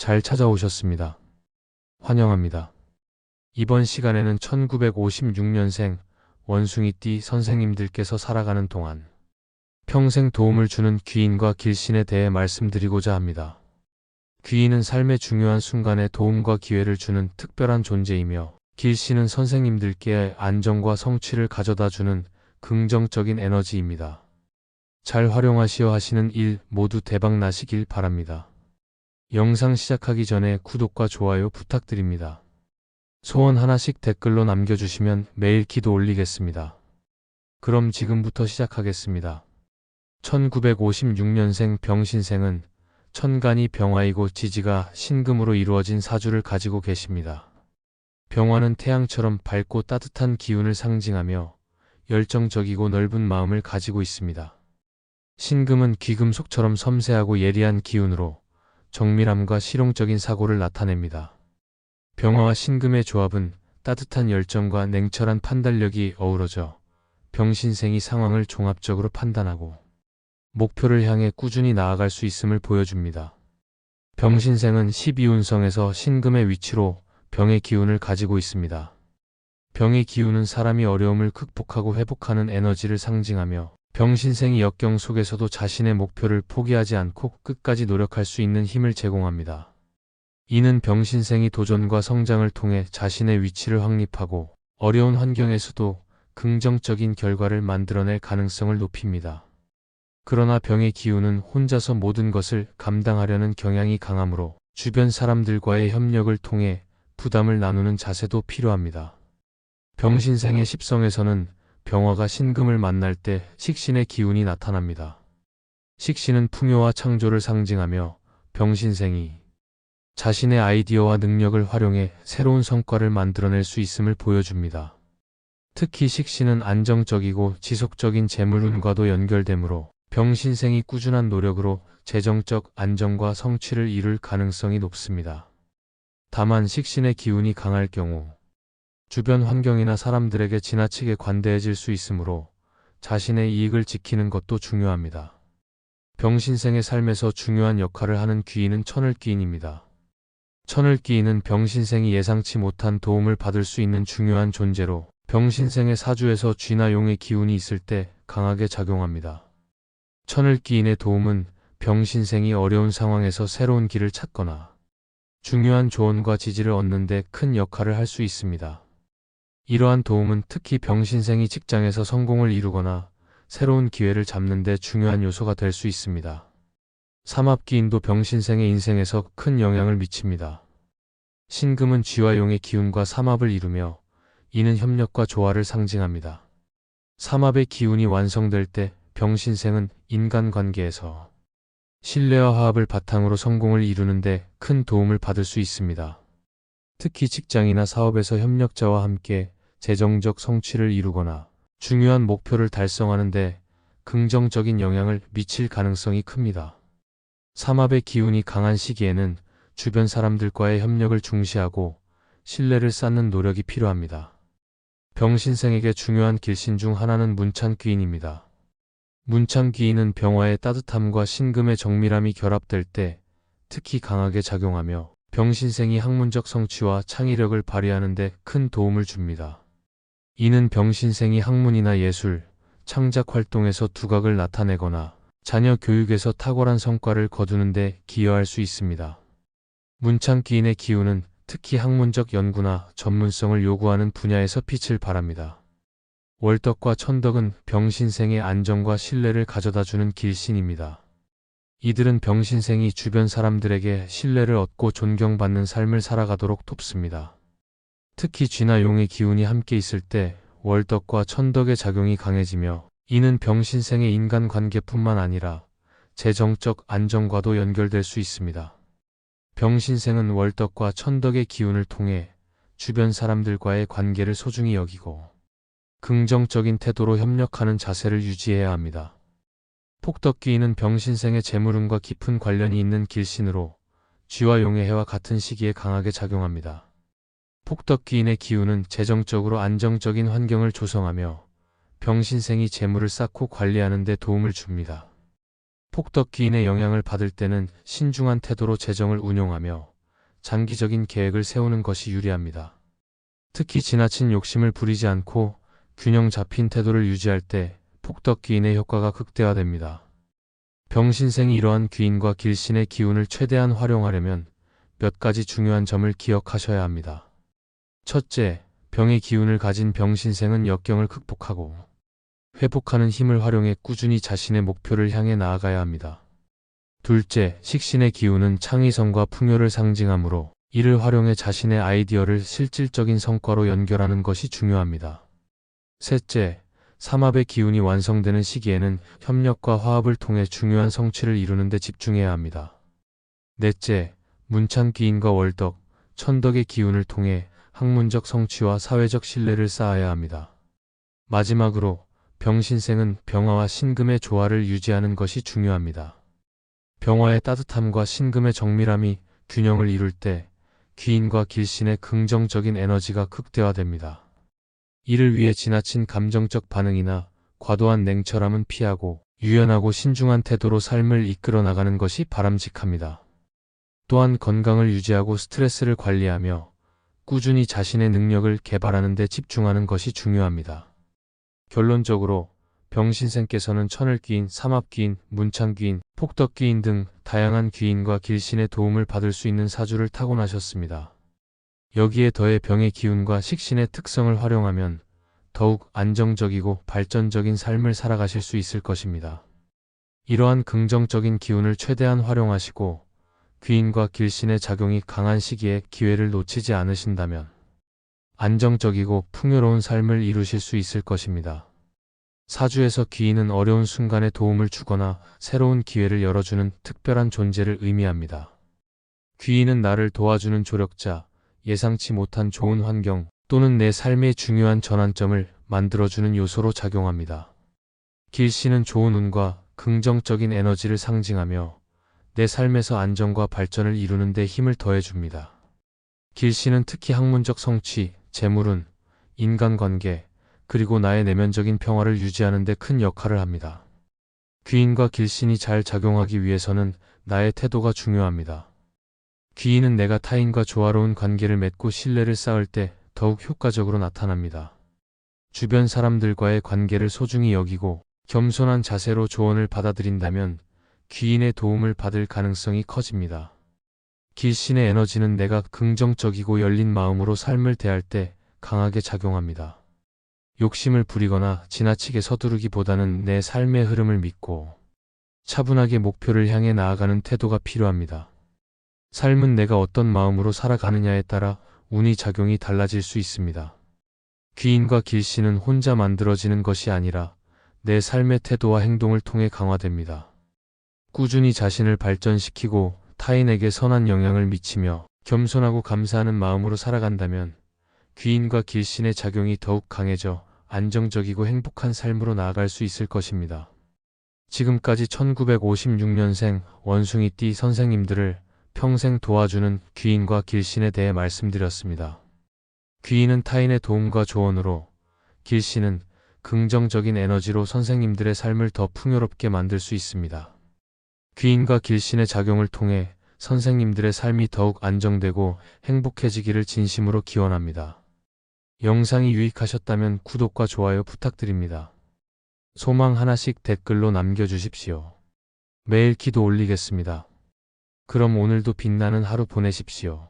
잘 찾아오셨습니다. 환영합니다. 이번 시간에는 1956년생 원숭이띠 선생님들께서 살아가는 동안 평생 도움을 주는 귀인과 길신에 대해 말씀드리고자 합니다. 귀인은 삶의 중요한 순간에 도움과 기회를 주는 특별한 존재이며 길신은 선생님들께 안정과 성취를 가져다 주는 긍정적인 에너지입니다. 잘 활용하시어 하시는 일 모두 대박 나시길 바랍니다. 영상 시작하기 전에 구독과 좋아요 부탁드립니다. 소원 하나씩 댓글로 남겨주시면 매일 기도 올리겠습니다. 그럼 지금부터 시작하겠습니다. 1956년생 병신생은 천간이 병화이고 지지가 신금으로 이루어진 사주를 가지고 계십니다. 병화는 태양처럼 밝고 따뜻한 기운을 상징하며 열정적이고 넓은 마음을 가지고 있습니다. 신금은 귀금속처럼 섬세하고 예리한 기운으로 정밀함과 실용적인 사고를 나타냅니다. 병화와 신금의 조합은 따뜻한 열정과 냉철한 판단력이 어우러져 병신생이 상황을 종합적으로 판단하고 목표를 향해 꾸준히 나아갈 수 있음을 보여줍니다. 병신생은 12운성에서 신금의 위치로 병의 기운을 가지고 있습니다. 병의 기운은 사람이 어려움을 극복하고 회복하는 에너지를 상징하며 병신생이 역경 속에서도 자신의 목표를 포기하지 않고 끝까지 노력할 수 있는 힘을 제공합니다. 이는 병신생이 도전과 성장을 통해 자신의 위치를 확립하고 어려운 환경에서도 긍정적인 결과를 만들어낼 가능성을 높입니다. 그러나 병의 기운은 혼자서 모든 것을 감당하려는 경향이 강하므로 주변 사람들과의 협력을 통해 부담을 나누는 자세도 필요합니다. 병신생의 십성에서는 병화가 신금을 만날 때 식신의 기운이 나타납니다. 식신은 풍요와 창조를 상징하며 병신생이 자신의 아이디어와 능력을 활용해 새로운 성과를 만들어낼 수 있음을 보여줍니다. 특히 식신은 안정적이고 지속적인 재물운과도 연결되므로 병신생이 꾸준한 노력으로 재정적 안정과 성취를 이룰 가능성이 높습니다. 다만 식신의 기운이 강할 경우 주변 환경이나 사람들에게 지나치게 관대해질 수 있으므로 자신의 이익을 지키는 것도 중요합니다. 병신생의 삶에서 중요한 역할을 하는 귀인은 천을귀인입니다. 천을귀인은 병신생이 예상치 못한 도움을 받을 수 있는 중요한 존재로 병신생의 사주에서 쥐나 용의 기운이 있을 때 강하게 작용합니다. 천을귀인의 도움은 병신생이 어려운 상황에서 새로운 길을 찾거나 중요한 조언과 지지를 얻는 데 큰 역할을 할 수 있습니다. 이러한 도움은 특히 병신생이 직장에서 성공을 이루거나 새로운 기회를 잡는 데 중요한 요소가 될 수 있습니다. 삼합기인도 병신생의 인생에서 큰 영향을 미칩니다. 신금은 쥐와 용의 기운과 삼합을 이루며 이는 협력과 조화를 상징합니다. 삼합의 기운이 완성될 때 병신생은 인간관계에서 신뢰와 화합을 바탕으로 성공을 이루는데 큰 도움을 받을 수 있습니다. 특히 직장이나 사업에서 협력자와 함께 재정적 성취를 이루거나 중요한 목표를 달성하는데 긍정적인 영향을 미칠 가능성이 큽니다. 삼합의 기운이 강한 시기에는 주변 사람들과의 협력을 중시하고 신뢰를 쌓는 노력이 필요합니다. 병신생에게 중요한 길신 중 하나는 문창귀인입니다. 문창귀인은 병화의 따뜻함과 신금의 정밀함이 결합될 때 특히 강하게 작용하며 병신생이 학문적 성취와 창의력을 발휘하는 데 큰 도움을 줍니다. 이는 병신생이 학문이나 예술, 창작 활동에서 두각을 나타내거나 자녀 교육에서 탁월한 성과를 거두는데 기여할 수 있습니다. 문창기인의 기운은 특히 학문적 연구나 전문성을 요구하는 분야에서 빛을 발합니다. 월덕과 천덕은 병신생의 안정과 신뢰를 가져다 주는 길신입니다. 이들은 병신생이 주변 사람들에게 신뢰를 얻고 존경받는 삶을 살아가도록 돕습니다. 특히 쥐나 용의 기운이 함께 있을 때 월덕과 천덕의 작용이 강해지며 이는 병신생의 인간관계뿐만 아니라 재정적 안정과도 연결될 수 있습니다. 병신생은 월덕과 천덕의 기운을 통해 주변 사람들과의 관계를 소중히 여기고 긍정적인 태도로 협력하는 자세를 유지해야 합니다. 폭덕기인은 병신생의 재물운과 깊은 관련이 있는 길신으로 쥐와 용의 해와 같은 시기에 강하게 작용합니다. 폭덕기인의 기운은 재정적으로 안정적인 환경을 조성하며 병신생이 재물을 쌓고 관리하는 데 도움을 줍니다. 폭덕기인의 영향을 받을 때는 신중한 태도로 재정을 운용하며 장기적인 계획을 세우는 것이 유리합니다. 특히 지나친 욕심을 부리지 않고 균형 잡힌 태도를 유지할 때 폭덕기인의 효과가 극대화됩니다. 병신생이 이러한 귀인과 길신의 기운을 최대한 활용하려면 몇 가지 중요한 점을 기억하셔야 합니다. 첫째, 병의 기운을 가진 병신생은 역경을 극복하고 회복하는 힘을 활용해 꾸준히 자신의 목표를 향해 나아가야 합니다. 둘째, 식신의 기운은 창의성과 풍요를 상징하므로 이를 활용해 자신의 아이디어를 실질적인 성과로 연결하는 것이 중요합니다. 셋째, 삼합의 기운이 완성되는 시기에는 협력과 화합을 통해 중요한 성취를 이루는 데 집중해야 합니다. 넷째, 문창기인과 월덕, 천덕의 기운을 통해 학문적 성취와 사회적 신뢰를 쌓아야 합니다. 마지막으로 병신생은 병화와 신금의 조화를 유지하는 것이 중요합니다. 병화의 따뜻함과 신금의 정밀함이 균형을 이룰 때 귀인과 길신의 긍정적인 에너지가 극대화됩니다. 이를 위해 지나친 감정적 반응이나 과도한 냉철함은 피하고 유연하고 신중한 태도로 삶을 이끌어 나가는 것이 바람직합니다. 또한 건강을 유지하고 스트레스를 관리하며 꾸준히 자신의 능력을 개발하는 데 집중하는 것이 중요합니다. 결론적으로 병신생께서는 천을귀인, 삼합귀인, 문창귀인, 폭덕귀인 등 다양한 귀인과 길신의 도움을 받을 수 있는 사주를 타고나셨습니다. 여기에 더해 병의 기운과 식신의 특성을 활용하면 더욱 안정적이고 발전적인 삶을 살아가실 수 있을 것입니다. 이러한 긍정적인 기운을 최대한 활용하시고 귀인과 길신의 작용이 강한 시기에 기회를 놓치지 않으신다면 안정적이고 풍요로운 삶을 이루실 수 있을 것입니다. 사주에서 귀인은 어려운 순간에 도움을 주거나 새로운 기회를 열어주는 특별한 존재를 의미합니다. 귀인은 나를 도와주는 조력자, 예상치 못한 좋은 환경 또는 내 삶의 중요한 전환점을 만들어주는 요소로 작용합니다. 길씨는 좋은 운과 긍정적인 에너지를 상징하며 내 삶에서 안정과 발전을 이루는 데 힘을 더해줍니다. 길 씨는 특히 학문적 성취, 재물운, 인간관계, 그리고 나의 내면적인 평화를 유지하는 데 큰 역할을 합니다. 귀인과 길신이 잘 작용하기 위해서는 나의 태도가 중요합니다. 귀인은 내가 타인과 조화로운 관계를 맺고 신뢰를 쌓을 때 더욱 효과적으로 나타납니다. 주변 사람들과의 관계를 소중히 여기고 겸손한 자세로 조언을 받아들인다면 귀인의 도움을 받을 가능성이 커집니다. 길신의 에너지는 내가 긍정적이고 열린 마음으로 삶을 대할 때 강하게 작용합니다. 욕심을 부리거나 지나치게 서두르기보다는 내 삶의 흐름을 믿고 차분하게 목표를 향해 나아가는 태도가 필요합니다. 삶은 내가 어떤 마음으로 살아가느냐에 따라 운이 작용이 달라질 수 있습니다. 귀인과 길씨는 혼자 만들어지는 것이 아니라 내 삶의 태도와 행동을 통해 강화됩니다. 꾸준히 자신을 발전시키고 타인에게 선한 영향을 미치며 겸손하고 감사하는 마음으로 살아간다면 귀인과 길신의 작용이 더욱 강해져 안정적이고 행복한 삶으로 나아갈 수 있을 것입니다. 지금까지 1956년생 원숭이띠 선생님들을 평생 도와주는 귀인과 길신에 대해 말씀드렸습니다. 귀인은 타인의 도움과 조언으로, 길신은 긍정적인 에너지로 선생님들의 삶을 더 풍요롭게 만들 수 있습니다. 귀인과 길신의 작용을 통해 선생님들의 삶이 더욱 안정되고 행복해지기를 진심으로 기원합니다. 영상이 유익하셨다면 구독과 좋아요 부탁드립니다. 소망 하나씩 댓글로 남겨주십시오. 매일 기도 올리겠습니다. 그럼 오늘도 빛나는 하루 보내십시오.